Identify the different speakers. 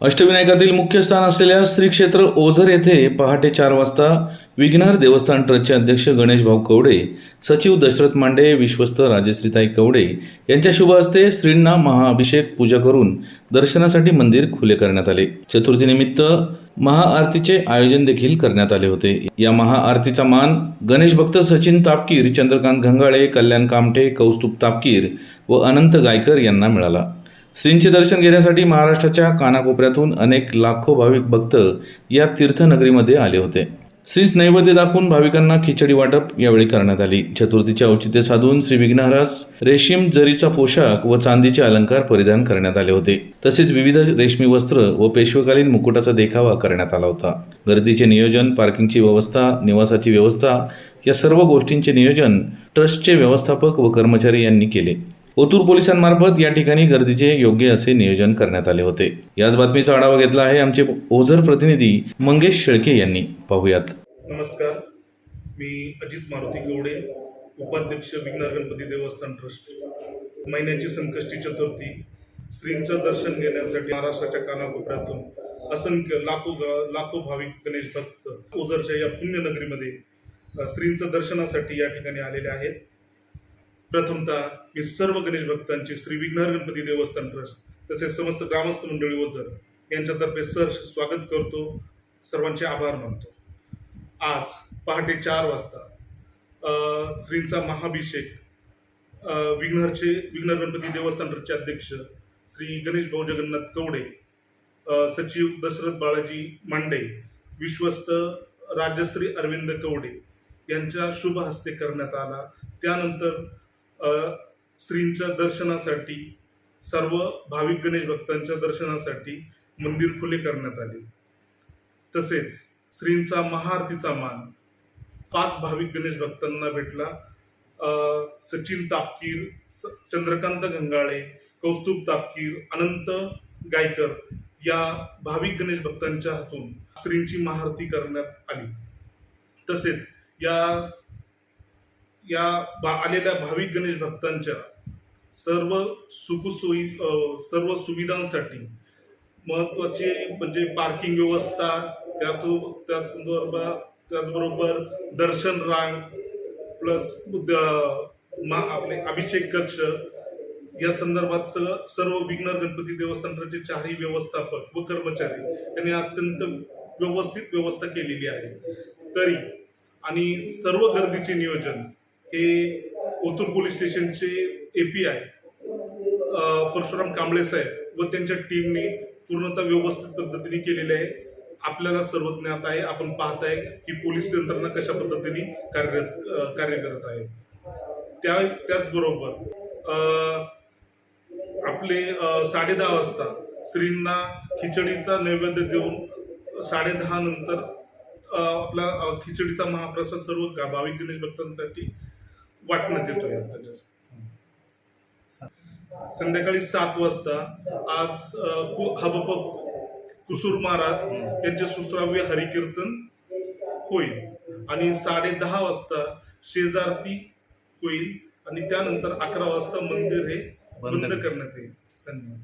Speaker 1: अष्टविनायकातील मुख्य स्थान असलेल्या श्री क्षेत्र ओझर येथे पहाटे चार वाजता विघ्नार देवस्थान ट्रस्टचे अध्यक्ष गणेश भाऊ कवडे सचिव दशरथ मांडे विश्वस्त राजश्रीताई कवडे यांच्या शुभ हस्ते श्रींना महाअभिषेक पूजा करून दर्शनासाठी मंदिर खुले करण्यात आले. चतुर्थीनिमित्त महाआरतीचे आयोजन देखील करण्यात आले होते. या महाआरतीचा मान गणेश भक्त सचिन तापकीर चंद्रकांत घंगाळे कल्याण कामठे कौस्तुभ तापकीर व अनंत गायकर यांना मिळाला. श्रींचे दर्शन घेण्यासाठी महाराष्ट्राच्या कानाकोपऱ्यातून अनेक लाखो भाविक भक्त या तीर्थनगरीमध्ये आले होते. श्रीस नैवेद्य दाखवून भाविकांना खिचडी वाटप यावेळी करण्यात आली. चतुर्थीचे औचित्य साधून श्री विघ्नहरास रेशीम जरीचा पोशाख व चांदीचे अलंकार परिधान करण्यात आले होते. तसेच विविध रेशमी वस्त्र व पेशवेकालीन मुकुटाचा देखावा करण्यात आला होता. गर्दीचे नियोजन पार्किंगची व्यवस्था निवासाची व्यवस्था या सर्व गोष्टींचे नियोजन ट्रस्टचे व्यवस्थापक व कर्मचारी यांनी केले. ओतूर पोलिसांमार्फत या ठिकाणी गर्दीचे योग्य असे नियोजन करण्यात आले होते. याच बातमीचा आढावा घेतला आहे आमचे ओझर प्रतिनिधी मंगेश शेळके यांनी. पाहूयात.
Speaker 2: नमस्कार. मी अजित मारुती गवडे उपाध्यक्ष विघ्नर गणपती देवस्थान ट्रस्ट. महिन्याची संकष्टी चतुर्थी श्रींचं दर्शन घेण्यासाठी महाराष्ट्राच्या कानाकोपऱ्यातून असंख्य लाखो लाखो भाविक गणेश भक्त ओझरच्या या पुण्यनगरीमध्ये श्रींचं दर्शनासाठी या ठिकाणी आलेले आहेत. प्रथमतः मी सर्व गणेश भक्तांची श्री विघ्नर गणपती देवस्थान ट्रस्ट तसेच समस्त ग्रामस्थ मंडळी ओझर यांच्यातर्फे सर स्वागत करतो. सर्वांचे आभार मानतो. आज पहाटे चार वाजता श्रींचा महाभिषेक अ, विघ्नरचे गणपती देवस्थान ट्रस्टचे अध्यक्ष श्री गणेश भाऊ जगन्नाथ कवडे सचिव दशरथ बाळाजी मांडे विश्वस्त राजश्री अरविंद कवडे यांच्या शुभ हस्ते करण्यात आला. त्यानंतर श्रींच्या दर्शनासाठी सर्व भाविक गणेश भक्तांच्या दर्शनासाठी मंदिर खुले करण्यात आले. तसेच श्रींचा महाआरतीचा मान पाच भाविक गणेश भक्तांना भेटला. सचिन तापकीर स- चंद्रकांत गंगाळे कौस्तुभ तापकीर अनंत गायकर या भाविक गणेश भक्तांच्या हातून श्रींची महाआरती करण्यात आली. तसेच या या भा आलेल्या भाविक गणेश भक्तांच्या सर्व सुखसोयी सर्व सुविधांसाठी महत्त्वाचे म्हणजे पार्किंग व्यवस्था त्यासो त्याचबरोबर त्याचबरोबर दर्शन रांग प्लस मा आपले अभिषेक कक्ष या संदर्भात सगळं सर्व विघ्नर गणपती देवस्थानाचे चारही व्यवस्थापक व कर्मचारी यांनी अत्यंत व्यवस्थित व्यवस्था केलेली आहे. तरी आणि सर्व गर्दीचे नियोजन हे ओतूर पोलीस स्टेशनचे A P I Parshuram Kamble साहेब व त्यांच्या टीमने पूर्णतः व्यवस्थित पद्धतीने केलेले आहे. आपल्याला सर्व ज्ञात आहे. आपण पाहताय की पोलीस यंत्रणा कशा पद्धतीने कार्यरत कार्य करत आहे. त्या त्याचबरोबर आपले साडेदहा वाजता श्रींना खिचडीचा नैवेद्य देऊन साडेदहा नंतर आपला खिचडीचा महाप्रसाद सर्व भाविक गणेश भक्तांसाठी वाटण्यात येतोय आता जास्त. संध्याकाळी सात वाजता आज हबप कुसूर महाराज यांचे सुसराव्य हरिकीर्तन होईल. आणि साडे दहा वाजता शेजारती होईल. आणि त्यानंतर अकरा वाजता मंदिर हे बंद करण्यात येईल. धन्यवाद.